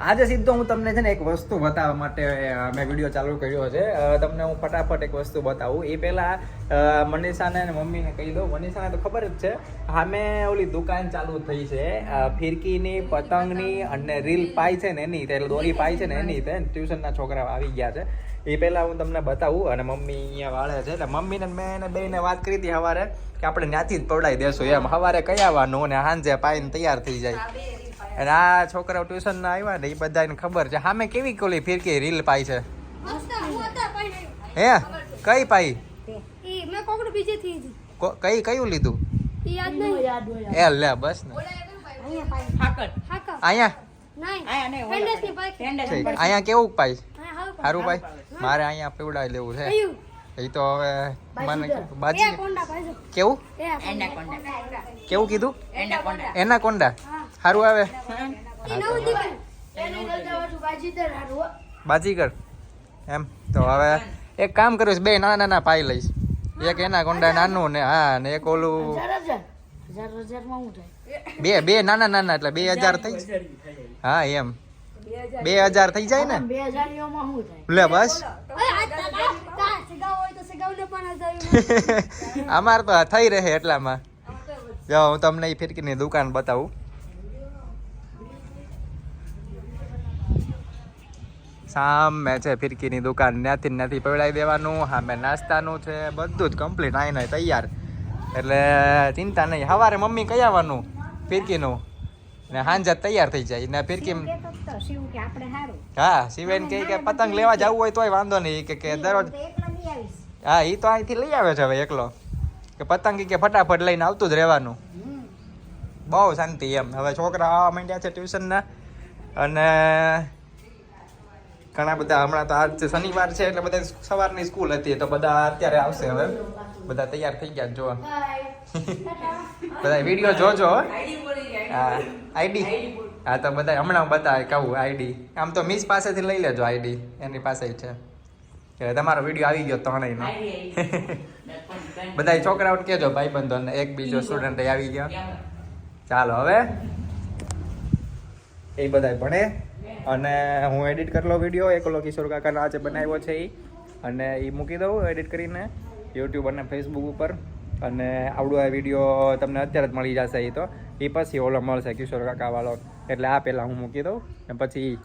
આજે સીધો હું તમને છે ને એક વસ્તુ બતાવવા માટે મેં વીડિયો ચાલુ કર્યો છે. તમને હું ફટાફટ એક વસ્તુ બતાવું. એ પહેલા મનીષાને અને મમ્મીને કહી દઉં. મનીષાને તો ખબર જ છે સામે ઓલી દુકાન ચાલુ થઈ છે. ફિરકીની, પતંગની અને રીલ પાય છે ને એની એટલે દોરી પાય છે ને એની તે ટ્યુશનના છોકરાઓ આવી ગયા છે. એ પહેલા હું તમને બતાવું અને મમ્મી અહીંયા વાળે છે. એટલે મમ્મીને મેં એને બેને વાત કરી હતી સવારે કે આપણે ત્યાંથી જ પવડાવી દેશું એમ. સવારે કઈ આવવાનું અને સાંજે પાઈને તૈયાર થઈ જાય. અને આ છોકરાઓ ટ્યુશન ના આવ્યા ને એ બધાને ખબર છે. સામે કેવી કોલી ફિરકી રીલ પાઈ છે? હે કઈ પાઈ. કઈ કયું લીધું? ઈ યાદ નહીં. એ લે બસ ને. અહીંયા કેવું પાઈ. સારું પાઈ. મારે અહીંયા પીવડાવી લેવું છે. એ તો હવે મને બાજી કેવું? કેવું કીધું? એના કોંડા. સારું આવે. બાજીગર. એમ તો હવે એક કામ કરીશ બે નાના નાના પાઈ લઈશ. એક એના કોંડા નાનું ને હા ને એક ઓલું બે બે નાના નાના એટલે બે હજાર થઈ હા એમ. બે હજાર થઈ જાય ને? લે બસ. અમાર તો થઈ રહે એટલામાં. જો હું તમને એ ફિરકીની દુકાન બતાવું. સામે છે ફિરકીની દુકાન ત્યાંથી ત્યાંથી પવડાવી દેવાનું. સામે નાસ્તાનું છે બધું જ કમ્પ્લીટ આઈને તૈયાર. એટલે ચિંતા નહીં. સવારે મમ્મી કઈ આવવાનું? ફિરકીનું. ને સાંજે જ તૈયાર થઈ જાય. ને ફિરકી હા શિવેન કહે કે પતંગ લેવા જવું હોય તોય વાંધો નહીં. કે દરરોજ હા એ તો અહીંથી લઈ આવે છે હવે એકલો. કે પતંગ કે ફટાફટ લઈને આવતું જ રહેવાનું. બહુ શાંતિ એમ. હવે છોકરા આવવા માંડ્યા છે ટ્યુશનના. અને ઘણા બધા હમણાં તો આજ શનિવાર છે એટલે બધા સવારની સ્કૂલ હતી તો બધા અત્યારે આવશે હવે. બધા તૈયાર થઈ ગયા જોવા. બધા વીડિયો જોજો હા. આઈડી હા તો બધા હમણાં બતાવે કહું આઈડી. આમ તો મિસ પાસેથી લઈ લેજો આઈડી એની પાસે જ છે. કે તમારો વીડિયો આવી ગયો ત્રણેયનો. બધા છોકરાઓને કહેજો ભાઈ બંધોને એક બીજો સ્ટુડન્ટ આવી ગયો. ચાલો હવે. એ બધા ભણે. અને હું એડિટ કરેલો વીડિયો એકલો કિશોર કાકાનો આજે બનાવ્યો છે એ અને એ મૂકી દઉં એડિટ કરીને યુટ્યુબ અને ફેસબુક ઉપર. અને આવડો આ વીડિયો તમને અત્યારે જ મળી જશે એ તો. એ પછી ઓલો મળશે કિશોર કાકાવાળો એટલે આ પહેલાં હું મૂકી દઉં. ને પછી